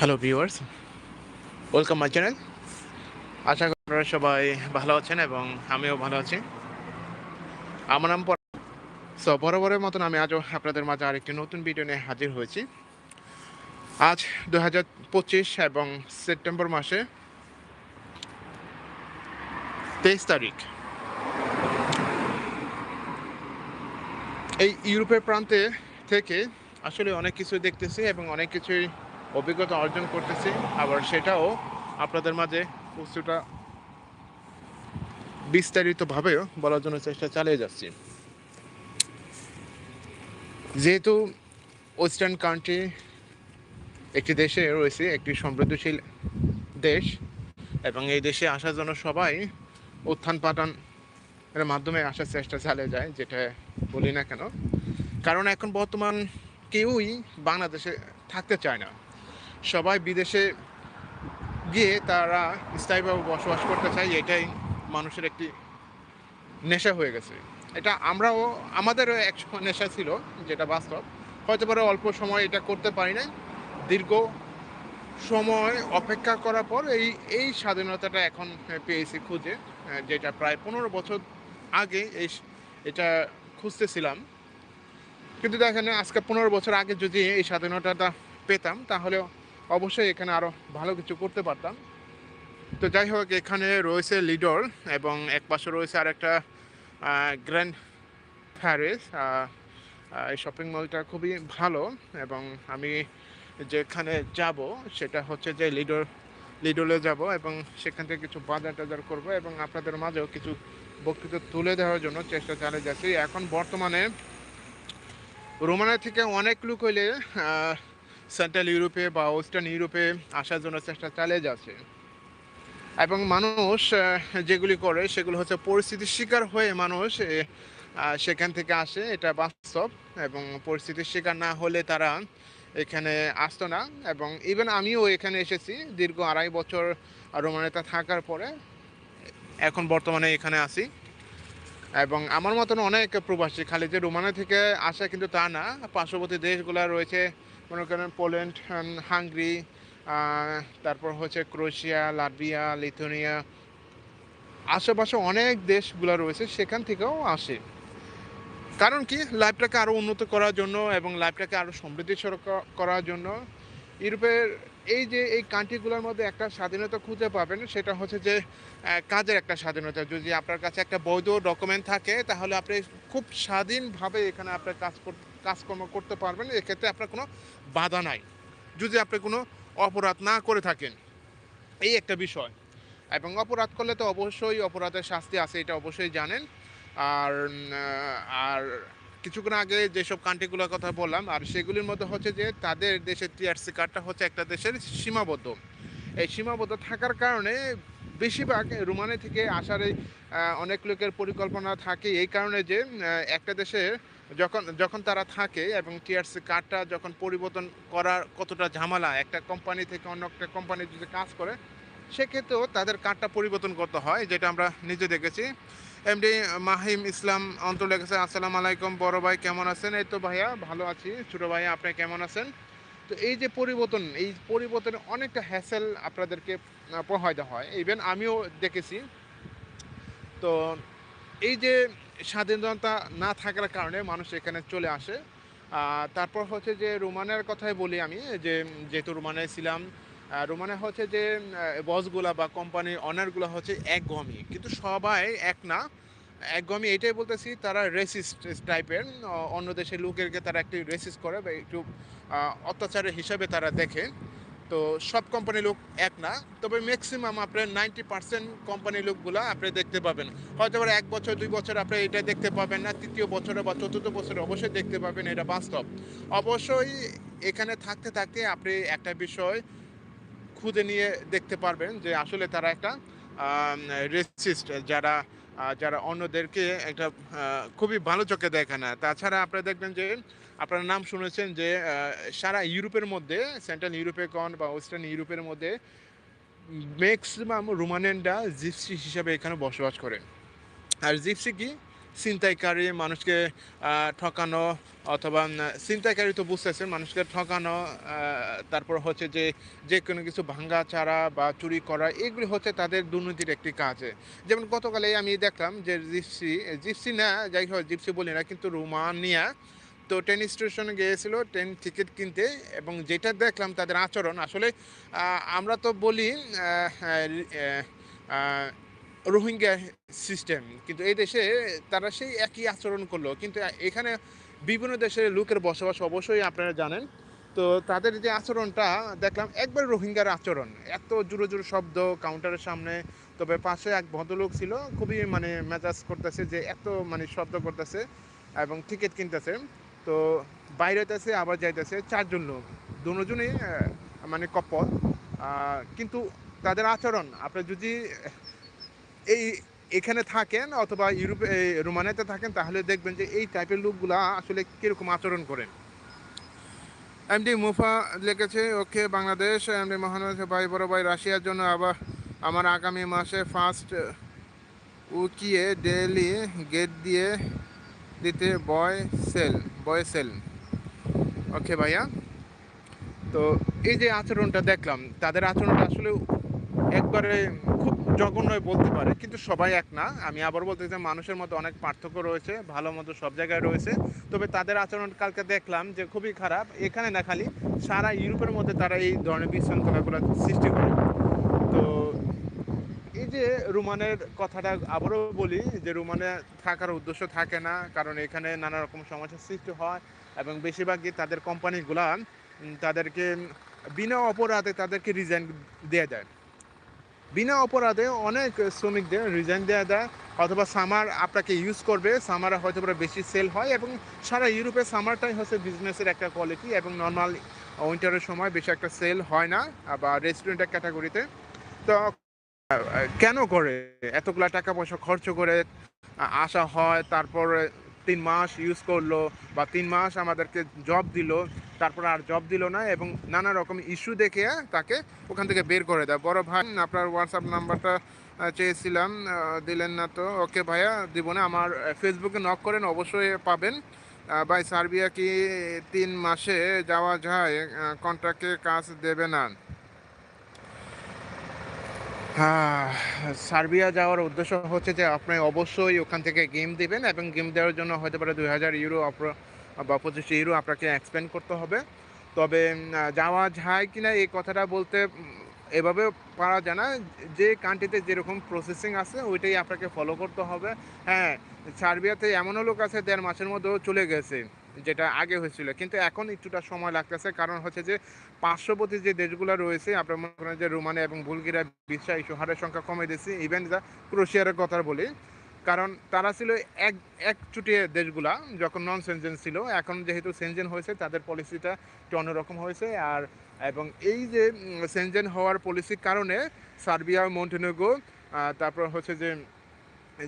Hello viewers welcome my channel আশা করি আপনারা সবাই ভালো আছেন এবং আমিও ভালো আছি। আমার নাম সো বরাবরের মতন আমি আজও আপনাদের মাঝে আরেকটি নতুন ভিডিও নিয়ে হাজির হয়েছি। আজ দু পঁচিশ এবং সেপ্টেম্বর মাসে তেইশ তারিখ। এই ইউরোপের প্রান্তে থেকে আসলে অনেক কিছু দেখতেছি এবং অনেক কিছুই অভিজ্ঞতা অর্জন করতেছি। আবার সেটাও আপনাদের মাঝে কিছুটা বিস্তারিতভাবেও বলার জন্য চেষ্টা চালিয়ে যাচ্ছি। যেহেতু ওয়েস্টার্ন কান্ট্রি একটি দেশে রয়েছে, একটি সমৃদ্ধশীল দেশ, এবং এই দেশে আসার জন্য সবাই উত্থান পাঠান এর মাধ্যমে আসার চেষ্টা চালিয়ে যায়, যেটা বলি না কেন। কারণ এখন বর্তমান কেউই বাংলাদেশে থাকতে চায় না। সবাই বিদেশে গিয়ে তারা স্থায়ীভাবে বসবাস করতে চায়, এটাই মানুষের একটি নেশা হয়ে গেছে। এটা আমরাও, আমাদেরও এক নেশা ছিল, যেটা বাস্তব। হয়তো পারে অল্প সময় এটা করতে পারি না দীর্ঘ সময় অপেক্ষা করার পর এই এই স্বাধীনতাটা এখন পেয়েছি খুঁজে, যেটা প্রায় পনেরো বছর আগে এই এটা খুঁজতেছিলাম। কিন্তু দেখেন, আজকে পনেরো বছর আগে যদি এই স্বাধীনতাটা পেতাম তাহলে অবশ্যই এখানে আরও ভালো কিছু করতে পারতাম। তো যাই হোক, এখানে রয়েছে লিডর এবং এক পাশে রয়েছে আরেকটা গ্র্যান্ড প্যারিস এই শপিং মলটা খুবই ভালো এবং আমি যেখানে যাব সেটা হচ্ছে যে লিডর লিডলে যাব এবং সেখান থেকে কিছু বাজার টাজার করব এবং আপনাদের মাঝেও কিছু বক্তৃতা তুলে দেওয়ার জন্য চেষ্টা চালিয়ে যাচ্ছি। এখন বর্তমানে রোমানিয়া থেকে অনেক লোক হইলে সেন্ট্রাল ইউরোপে বা ওয়েস্টার্ন ইউরোপে আসার জন্য চেষ্টা চালিয়ে যাচ্ছে। এবং মানুষ যেগুলি করে, সেগুলো হচ্ছে পরিস্থিতির শিকার হয়ে মানুষ সেখান থেকে আসে। এটা বাস্তব এবং পরিস্থিতির শিকার না হলে তারা এখানে আসতো না। এবং ইভেন আমিও এখানে এসেছি দীর্ঘ আড়াই বছর রোমানিয়াতে থাকার পরে। এখন বর্তমানে এখানে আসি এবং আমার মতন অনেক প্রবাসী খালি যে রোমানিয়া থেকে আসে কিন্তু তা না। পার্শ্ববর্তী দেশগুলো রয়েছে, মনে করেন পোল্যান্ড হাঙ্গরি তারপর হচ্ছে ক্রোয়েশিয়া, লাটভিয়া, লিথুনিয়া, আশেপাশে অনেক দেশগুলো রয়েছে, সেখান থেকেও আসে। কারণ কি? লাইফটাকে আরও উন্নত করার জন্য এবং লাইফটাকে আরও সমৃদ্ধিশীল করার জন্য। ইউরোপের এই যে এই কান্ট্রিগুলোর মধ্যে একটা স্বাধীনতা খুঁজে পাবেন, সেটা হচ্ছে যে কাজের একটা স্বাধীনতা। যদি আপনার কাছে একটা বৈধ ডকুমেন্ট থাকে, তাহলে আপনি খুব স্বাধীনভাবে এখানে আপনার কাজ কাজকর্ম করতে পারবেন। এক্ষেত্রে আপনার কোনো বাধা নাই। যদি আপনি কোনো অপরাধ না করে থাকেন, এই একটা বিষয়। এবং অপরাধ করলে তো অবশ্যই অপরাধের শাস্তি আছে, এটা অবশ্যই জানেন। আর আর কিছুক্ষণ আগে যেসব কান্ট্রিগুলোর কথা বললাম, আর সেগুলির মধ্যে হচ্ছে যে তাদের দেশের টিআরসি কার্ডটা হচ্ছে একটা দেশের সীমাবদ্ধ। এই সীমাবদ্ধ থাকার কারণে বেশিরভাগ রোমানি থেকে আসার এই অনেক লোকের পরিকল্পনা থাকে। এই কারণে যে একটা দেশে যখন যখন তারা থাকে এবং টিআরসি কার্ডটা যখন পরিবর্তন করার কতটা ঝামেলা, একটা কোম্পানি থেকে অন্য একটা কোম্পানি যদি কাজ করে, সেক্ষেত্রেও তাদের কার্ডটা পরিবর্তন করতে হয়, যেটা আমরা নিজে দেখেছি। এমডি মাহিম ইসলাম অন্তর লেগেছে আসসালামু আলাইকুম। বড় ভাই, কেমন আছেন? এই তো ভাইয়া, ভালো আছি। ছোটো ভাইয়া আপনি কেমন আছেন? তো এই যে পরিবর্তন, এই পরিবর্তনে অনেকটা হ্যাসেল আপনাদেরকে প্রভাবিত হয়। ইভেন আমিও দেখেছি। তো এই যে স্বাধীনতা না থাকার কারণে মানুষ এখানে চলে আসে। তারপর হচ্ছে যে রোমানের কথাই বলি আমি, যে যেহেতু রোমানে ছিলাম রোমানে হচ্ছে যে বসগুলা বা কোম্পানির অনারগুলো হচ্ছে একগমি কিন্তু সবাই এক না। একগমি এটাই বলতেছি, তারা রেসিস্ট টাইপের অন্য দেশের লোকেরকে তারা একটু রেসিস্ট করে বা একটু অত্যাচারের হিসাবে তারা দেখে। তো সব কোম্পানির লোক এক না। তবে ম্যাক্সিমাম আপনার নাইনটি পার্সেন্ট কোম্পানির লোকগুলো আপনি দেখতে পাবেন। হয়তো আবার এক বছর, দুই বছর আপনি এটা দেখতে পাবেন না, তৃতীয় বছরে বা চতুর্থ বছরে অবশ্যই দেখতে পাবেন, এটা বাস্তব। অবশ্যই এখানে থাকতে থাকতে আপনি একটা বিষয় খুঁজে নিয়ে দেখতে পারবেন যে আসলে তারা একটা রেসিস্ট যারা যারা অন্যদেরকে একটা খুবই ভালো চোখে দেখে না। তাছাড়া আপনারা দেখবেন যে আপনারা নাম শুনেছেন যে সারা ইউরোপের মধ্যে, সেন্ট্রাল ইউরোপে কন বা ওয়েস্টার্ন ইউরোপের মধ্যে ম্যাক্সিমাম রোমানিয়ানরা জিপসি হিসাবে এখানে বসবাস করে আর জিপসি কি? ছিনতাইকারী মানুষকে ঠকানো অথবা ছিনতাইকারী তো বুঝতেছেন মানুষকে ঠকানো তারপর হচ্ছে যে যে কোনো কিছু ভাঙ্গা চারা বা চুরি করা এগুলি হচ্ছে তাদের দুর্নীতির একটি কাজে। যেমন গতকালে আমি দেখলাম যে জিপসি জিপসি না যাই হোক জিপসি বলি না কিন্তু রোমানিয়া তো ট্রেন স্টেশনে গিয়েছিল ট্রেন টিকিট কিনতে এবং যেটা দেখলাম তাদের আচরণ আসলে আমরা তো বলি আহ, রোহিঙ্গা সিস্টেম। কিন্তু এই দেশে তারা সেই একই আচরণ করল। কিন্তু এখানে বিভিন্ন দেশের লোকের বসবাস অবশ্যই আপনারা জানেন। তো তাদের যে আচরণটা, দেখলাম একবার রোহিঙ্গার আচরণ। এত জোরে জোরে শব্দ কাউন্টারের সামনে। তবে পাশে এক ভদ্রলোক ছিল, খুবই মানে মেজাজ করতেছে যে এত মানে শব্দ করতেছে এবং টিকিট কিনতেছে। তো বাইরে হইতেছে আবার যাইতেছে চারজন লোক। দুজনই মানে কপল। কিন্তু তাদের আচরণ, আপনি যদি এই এখানে থাকেন অথবা ইউরোপে রোমানিয়াতে থাকেন, তাহলে দেখবেন যে এই টাইপের লোকগুলা আসলে কীরকম আচরণ করেন। এমডি মুফা লিখেছে, ওকে, বাংলাদেশ এমডি মহানগর ভাই, বড় ভাই, রাশিয়ার জন্য আবার আমার আগামী মাসে ফার্স্ট উকিয়ে ডেলি গেট দিয়ে দিতে বয় সেল বয় সেল। ওকে, ভাইয়া। তো এই যে আচরণটা দেখলাম, তাদের আচরণটা আসলে একবারে খুব জঘন্য বলতে পারে, কিন্তু সবাই এক না। আমি আবার বলতে চাই মানুষের মধ্যে অনেক পার্থক্য রয়েছে, ভালো মতো সব জায়গায় রয়েছে। তবে তাদের আচরণ কালকে দেখলাম যে খুবই খারাপ। এখানে না খালি, সারা ইউরোপের মধ্যে তারা এই ধরনের বিশৃঙ্খলাগুলো সৃষ্টি করে। তো এই যে রুমানের কথাটা আবারও বলি যে রুমানে থাকার উদ্দেশ্য থাকে না, কারণ এখানে নানা রকম সমস্যার সৃষ্টি হয় এবং বেশিরভাগই তাদের কোম্পানিগুলা তাদেরকে বিনা অপরাধে তাদেরকে রিজাইন দেওয়া যায় বিনা অপরাধে অনেক শ্রমিকদের রিজাইন দেওয়া দেয়, অথবা সামার আপনাকে ইউজ করবে সামার হয়তো বেশি সেল হয় এবং সারা ইউরোপে সামারটাই হচ্ছে বিজনেসের একটা কোয়ালিটি এবং নর্মাল উইন্টারের সময় বেশি একটা সেল হয় না, বা রেস্টুরেন্টের ক্যাটাগরিতে তো। কেন করে? এতগুলা টাকা পয়সা খরচ করে আসা হয়, তারপর তিন মাস ইউজ করল, বা তিন মাস আমাদেরকে জব দিল তারপর আর জব দিল না এবং নানা রকম ইস্যু দেখে তাকে ওখান থেকে বের করে দেয়। বড় ভাই আপনার হোয়াটসঅ্যাপ নাম্বারটা চেয়েছিলাম দিলেন না তো। ওকে ভাইয়া দিব না আমার ফেসবুকে নক করেন, অবশ্যই পাবেন। ভাই, সার্বিয়া কি তিন মাসে যাওয়া যায়? কন্ট্রাক্টে কাজ দেবে না। হ্যাঁ সার্বিয়া যাওয়ার উদ্দেশ্য হচ্ছে যে, আপনি অবশ্যই ওখান থেকে গেম দিবেন এবং গেম দেওয়ার জন্য হতে পারে দুই হাজার ইউরো আপর- বা পঁচিশশো ইউরো আপনাকে এক্সপেন্ড করতে হবে। তবে যাওয়া যায় কিনা এই কথাটা বলতে এভাবে পারা যায় না। যে কান্ট্রিতে যেরকম প্রসেসিং আছে, ওইটাই আপনাকে ফলো করতে হবে। হ্যাঁ সার্বিয়াতে এমনও লোক আছে, দেড় মাসের মধ্যেও চলে গেছে, যেটা আগে হয়েছিল। কিন্তু এখন একটুটা সময় লাগতেছে। কারণ হচ্ছে যে, পার্শ্ববর্তী যে দেশগুলো রয়েছে, আপনার মনে করেন যে রোমানিয়া এবং বুলগেরিয়া বিশ্বা ইস্যু, হারের সংখ্যা কমে দিয়েছে। ইভেন যা ক্রোশিয়ার কথা বলি কারণ তারা ছিল এক এক চুটিয়ে দেশগুলা, যখন নন সেনজেন ছিল, এখন যেহেতু সেনজেন হয়েছে, তাদের পলিসিটা একটু অন্যরকম হয়েছে, আর, এবং এই যে সেনজেন হওয়ার পলিসির কারণে সার্বিয়া মন্টেনেগো তারপর হচ্ছে যে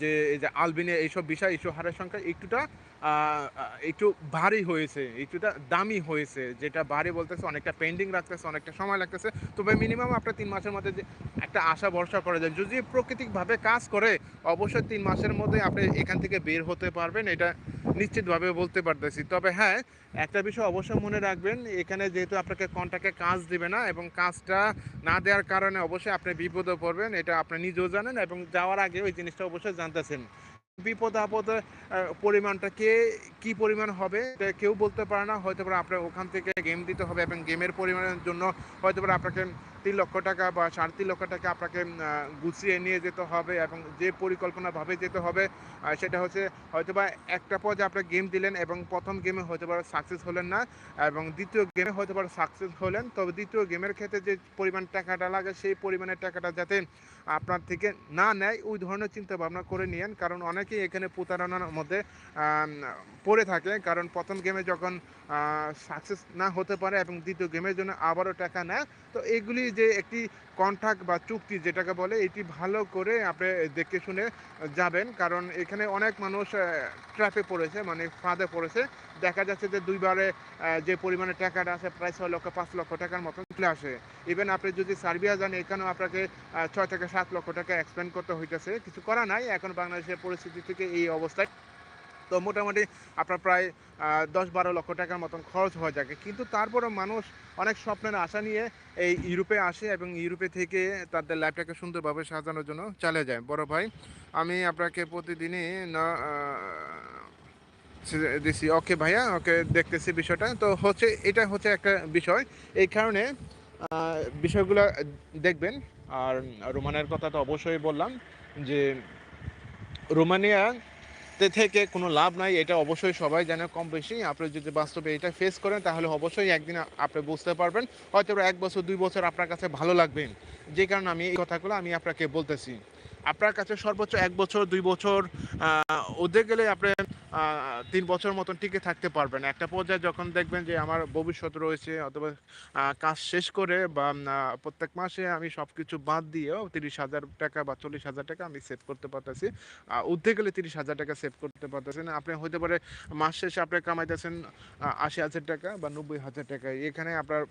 যে, এই যে আলবিনে এইসব বিষয় ইস্যু হারের সংখ্যা একটুটা একটু ভারী হয়েছে, একটুটা দামি হয়েছে, যেটা ভারী বলতেছে, অনেকটা পেন্ডিং রাখতেছে, অনেকটা সময় লাগতেছে। তবে মিনিমাম আপনার তিন মাসের মধ্যে একটা আশা ভরসা করা যায়। যদি প্রাকৃতিকভাবে কাজ করে, অবশ্যই তিন মাসের মধ্যে আপনি এখান থেকে বের হতে পারবেন, এটা নিশ্চিতভাবে বলতে পারতেছি। তবে হ্যাঁ একটা বিষয় অবশ্যই মনে রাখবেন, এখানে যেহেতু আপনাকে কন্ট্রাক্টে কাজ দিবে না এবং কাজটা না দেওয়ার কারণে অবশ্যই আপনি বিপদে পড়বেন, এটা আপনি নিজেও জানেন এবং যাওয়ার আগে ওই জিনিসটা অবশ্যই জানতেছেন। বিপদ আপদ পরিমাণটা কে, কি পরিমাণ হবে কেউ বলতে পারে না। হয়তো আপনার ওখান থেকে গেম দিতে হবে এবং গেমের পরিমাণের জন্য হয়তো আপনাকে তিন লক্ষ টাকা বা সাড়ে তিন লক্ষ টাকা আপনাকে গুছিয়ে নিয়ে যেতে হবে এবং যে পরিকল্পনাভাবে যেতে হবে সেটা হচ্ছে হয়তোবা একটা পর্যায়ে আপনি গেম দিলেন এবং প্রথম গেমে হয়তো পারে সাকসেস হলেন না এবং দ্বিতীয় গেমে হয়তো পারে সাকসেস হলেন, তবে দ্বিতীয় গেমের ক্ষেত্রে যে পরিমাণ টাকাটা লাগে সেই পরিমাণের টাকাটা যাতে আপনার থেকে না নেয়, ওই ধরনের চিন্তা ভাবনা করে নিয়েন। কারণ অনেকেই এখানে প্রতারণার মধ্যে পড়ে থাকে। কারণ প্রথম গেমে যখন সাকসেস না হতে পারে এবং দ্বিতীয় গেমের জন্য আবারও টাকা নেয়, তো এগুলি যে একটি কন্ট্রাক্ট বা চুক্তি যেটাকে বলে, এটি ভালো করে আপনি দেখে শুনে যাবেন। কারণ এখানে অনেক মানুষ ট্র্যাপে পড়েছে মানে ফাঁদে পড়েছে। দেখা যাচ্ছে যে দুইবারে যে পরিমাণে টাকাটা আছে, প্রায় ছয় লক্ষ, পাঁচ লক্ষ টাকার মতন চলে আসে। ইভেন আপনি যদি সার্বিয়া যান, এখানেও আপনাকে ছয় থেকে সাত লক্ষ টাকা এক্সপেন্ড করতে হইতেছে। কিছু করা নাই। এখন বাংলাদেশের পরিস্থিতি থেকে এই অবস্থায় তো মোটামুটি আপনার প্রায় দশ বারো লক্ষ টাকার মতন খরচ হয়ে যাবে। কিন্তু তারপরেও মানুষ অনেক স্বপ্নের আশা নিয়ে এই ইউরোপে আসে এবং ইউরোপে থেকে তাদের লাইফটাকে সুন্দরভাবে সাজানোর জন্য চলে যায়। বড় ভাই, আমি আপনাকে প্রতিদিনই দিছি। ওকে ভাইয়া, ওকে দেখতেছি বিষয়টা। তো হচ্ছে, এটা হচ্ছে একটা বিষয়। এই কারণে বিষয়গুলো দেখবেন। আর রোমানের কথা তো অবশ্যই বললাম যে, রোমানিয়া থেকে কোনো লাভ নাই, এটা অবশ্যই সবাই জানে কম বেশি। আপনি যদি বাস্তবে এটা ফেস করেন, তাহলে অবশ্যই একদিন আপনি বুঝতে পারবেন। হয়তো এক বছর, দুই বছর আপনার কাছে ভালো লাগবে। যে কারণে আমি এই কথাগুলো আমি আপনাকে বলতেছি। আপনার কাছে সর্বোচ্চ এক বছর, দুই বছর ওদের গেলে আপনি তিন বছর মতন টিকে থাকতে পারবেন একটা পর্যায়ে যখন দেখবেন যে আমার ভবিষ্যৎ রয়েছে, অথবা কাজ শেষ করে বা প্রত্যেক মাসে আমি সব কিছু বাদ দিয়েও তিরিশ হাজার টাকা বা চল্লিশ হাজার টাকা আমি সেভ করতে পারতেছি। উঠতে গেলে তিরিশ হাজার টাকা সেভ করতে পারতেছেন আপনি হতে পারে মাস শেষে আপনি কামাইতেছেন আশি হাজার টাকা বা নব্বই হাজার টাকা। এখানে আপনার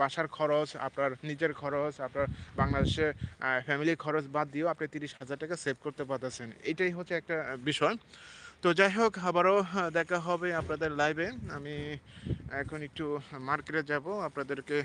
বাসার খরচ, আপনার নিজের খরচ, আপনার বাংলাদেশে ফ্যামিলির খরচ বাদ দিয়েও আপনি তিরিশ হাজার টাকা সেভ করতে পারতেছেন। এটাই হচ্ছে একটা বিষয়। তো যাই হোক আবারও দেখা হবে আপনাদের লাইভে আমি এখন একটু মার্কেটে যাব। আপনাদেরকে